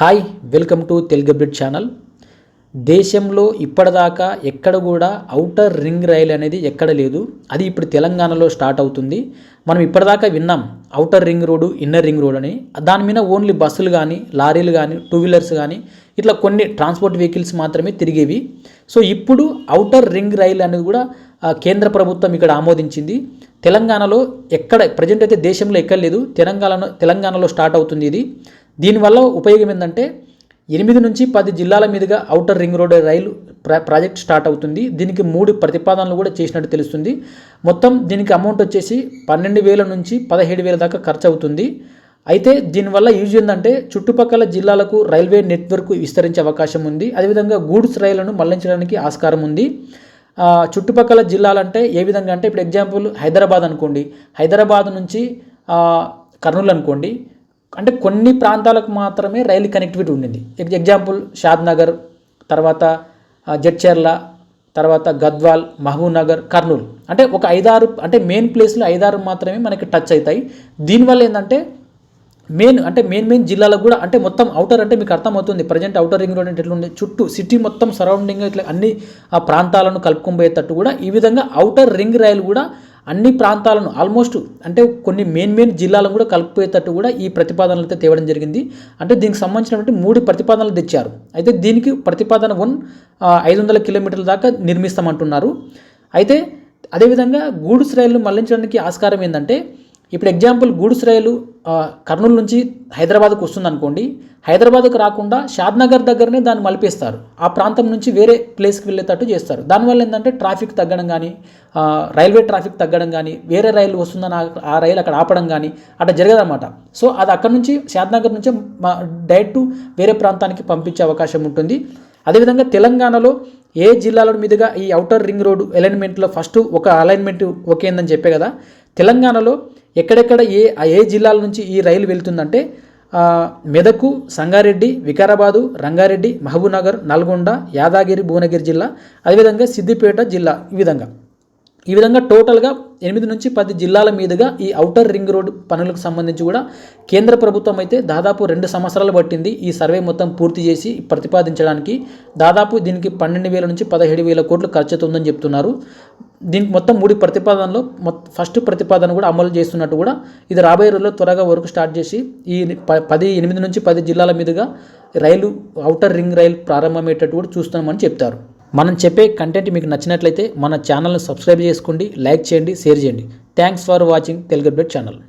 Hi welcome to Telugu update channel. దేశంలో ఇప్పటిదాకా ఎక్కడ కూడా ఔటర్ రింగ్ రైల్ అనేది ఎక్కడ లేదు. అది ఇప్పుడు తెలంగాణలో స్టార్ట్ అవుతుంది. మనం ఇప్పటిదాకా విన్నాం outer ring road inner ring road అని. దాని మీద ఓన్లీ బస్సులు కానీ లారీలు కానీ టూ వీలర్స్ కానీ ఇట్లా కొన్ని ట్రాన్స్పోర్ట్ వెహికల్స్ మాత్రమే తిరిగేవి. సో ఇప్పుడు ఔటర్ రింగ్ రైల్ అనేది కూడా కేంద్ర ప్రభుత్వం ఇక్కడ ఆమోదించింది. తెలంగాణలో ఎక్కడ ప్రజెంట్ అయితే దేశంలో ఎక్కడ లేదు. తెలంగాణలో తెలంగాణలో స్టార్ట్ అవుతుంది ఇది. దీనివల్ల ఉపయోగం ఏంటంటే ఎనిమిది నుంచి పది జిల్లాల మీదుగా ఔటర్ రింగ్ రోడ్ రైలు ప్రా ప్రాజెక్ట్ స్టార్ట్ అవుతుంది. దీనికి మూడు ప్రతిపాదనలు కూడా చేసినట్టు తెలుస్తుంది. మొత్తం దీనికి అమౌంట్ వచ్చేసి పన్నెండు వేల నుంచి పదిహేడు వేల దాకా ఖర్చు అవుతుంది అయితే దీనివల్ల యూజ్ ఏంటంటే చుట్టుపక్కల జిల్లాలకు రైల్వే నెట్వర్క్ విస్తరించే అవకాశం ఉంది. అదేవిధంగా గూడ్స్ రైళ్ళను మళ్ళించడానికి ఆస్కారం ఉంది. చుట్టుపక్కల జిల్లాలంటే ఏ విధంగా అంటే ఇప్పుడు ఎగ్జాంపుల్ హైదరాబాద్ అనుకోండి. హైదరాబాద్ నుంచి కర్నూలు అనుకోండి. అంటే కొన్ని ప్రాంతాలకు మాత్రమే రైలు కనెక్టివిటీ ఉండింది. ఎగ్జాంపుల్ షాద్ నగర్ తర్వాత జడ్చేర్ల తర్వాత గద్వాల్ మహబూబ్నగర్ కర్నూలు. అంటే ఒక ఐదారు అంటే మెయిన్ ప్లేస్లో ఐదారు మాత్రమే మనకి టచ్ అవుతాయి. దీనివల్ల ఏంటంటే మెయిన్ అంటే మెయిన్ మెయిన్ జిల్లాలకు కూడా అంటే మొత్తం అవుటర్ అంటే మీకు అర్థమవుతుంది. ప్రజెంట్ అవుటర్ రింగ్ రోడ్ అంటే ఎట్లా చుట్టూ సిటీ మొత్తం సరౌండింగ్ ఇట్లా అన్ని ఆ ప్రాంతాలను కలుపుకొని కూడా ఈ విధంగా అవుటర్ రింగ్ రైలు కూడా అన్ని ప్రాంతాలను ఆల్మోస్ట్ అంటే కొన్ని మెయిన్ మెయిన్ జిల్లాలను కూడా కలిపిపోయేటట్టు కూడా ఈ ప్రతిపాదనలు అయితే తేవడం జరిగింది. అంటే దీనికి సంబంధించినటువంటి మూడు ప్రతిపాదనలు తెచ్చారు. అయితే దీనికి ప్రతిపాదన వన్ ఐదు వందల కిలోమీటర్ల దాకా నిర్మిస్తామంటున్నారు. అయితే అదేవిధంగా గూడ్స్ రైళ్ళు మళ్ళించడానికి ఆస్కారం ఏంటంటే ఇప్పుడు ఎగ్జాంపుల్ గూడ్స్ రైలు కర్నూలు నుంచి హైదరాబాద్కు వస్తుంది అనుకోండి హైదరాబాద్కు రాకుండా షాద్నగర్ దగ్గరనే దాన్ని మలిపేస్తారు. ఆ ప్రాంతం నుంచి వేరే ప్లేస్కి వెళ్ళేటట్టు చేస్తారు. దానివల్ల ఏంటంటే ట్రాఫిక్ తగ్గడం కానీ రైల్వే ట్రాఫిక్ తగ్గడం కానీ వేరే రైలు వస్తుందని ఆ- రైలు అక్కడ ఆపడం కానీ అట్లా జరగదన్నమాట. సో అది అక్కడ నుంచి షాద్నగర్ నుంచి డైరెక్ట్ వేరే ప్రాంతానికి పంపించే అవకాశం ఉంటుంది. అదేవిధంగా తెలంగాణలో ఏ జిల్లాల మీదుగా ఈ అవుటర్ రింగ్ రోడ్ అలైన్మెంట్లో ఫస్ట్ ఒక అలైన్మెంట్ ఓకే ఉందని చెప్పే కదా తెలంగాణలో ఎక్కడెక్కడ ఏ ఏ జిల్లాల నుంచి ఈ రైలు వెళ్తుందంటే మెదకు సంగారెడ్డి వికారాబాదు రంగారెడ్డి మహబూబ్నగర్ నల్గొండ యాదాగిరి భువనగిరి జిల్లా అదేవిధంగా సిద్దిపేట జిల్లా ఈ విధంగా. ఈ విధంగా టోటల్గా ఎనిమిది నుంచి పది జిల్లాల మీదుగా ఈ ఔటర్ రింగ్ రోడ్ పనులకు సంబంధించి కూడా కేంద్ర ప్రభుత్వం అయితే దాదాపు రెండు సంవత్సరాలు పట్టింది ఈ సర్వే మొత్తం పూర్తి చేసి ప్రతిపాదించడానికి. దాదాపు దీనికి పన్నెండు వేల నుంచి పదిహేడు వేల కోట్లు ఖర్చు అవుతుందని చెప్తున్నారు. దీనికి మొత్తం మూడు ప్రతిపాదనలో ఫస్ట్ ప్రతిపాదన కూడా అమలు చేస్తున్నట్టు కూడా ఇది రాబోయే రోజుల్లో త్వరగా వర్క్ స్టార్ట్ చేసి ఈ పది ఎనిమిది నుంచి పది జిల్లాల మీదుగా రైలు ఔటర్ రింగ్ రైలు ప్రారంభమయ్యేటట్టు కూడా చూస్తున్నామని చెప్తారు. మనం చెప్పే కంటెంట్ మీకు నచ్చినట్లయితే మన ఛానల్ని సబ్స్క్రైబ్ చేసుకోండి లైక్ చేయండి షేర్ చేయండి. Thanks for watching Telugu update channel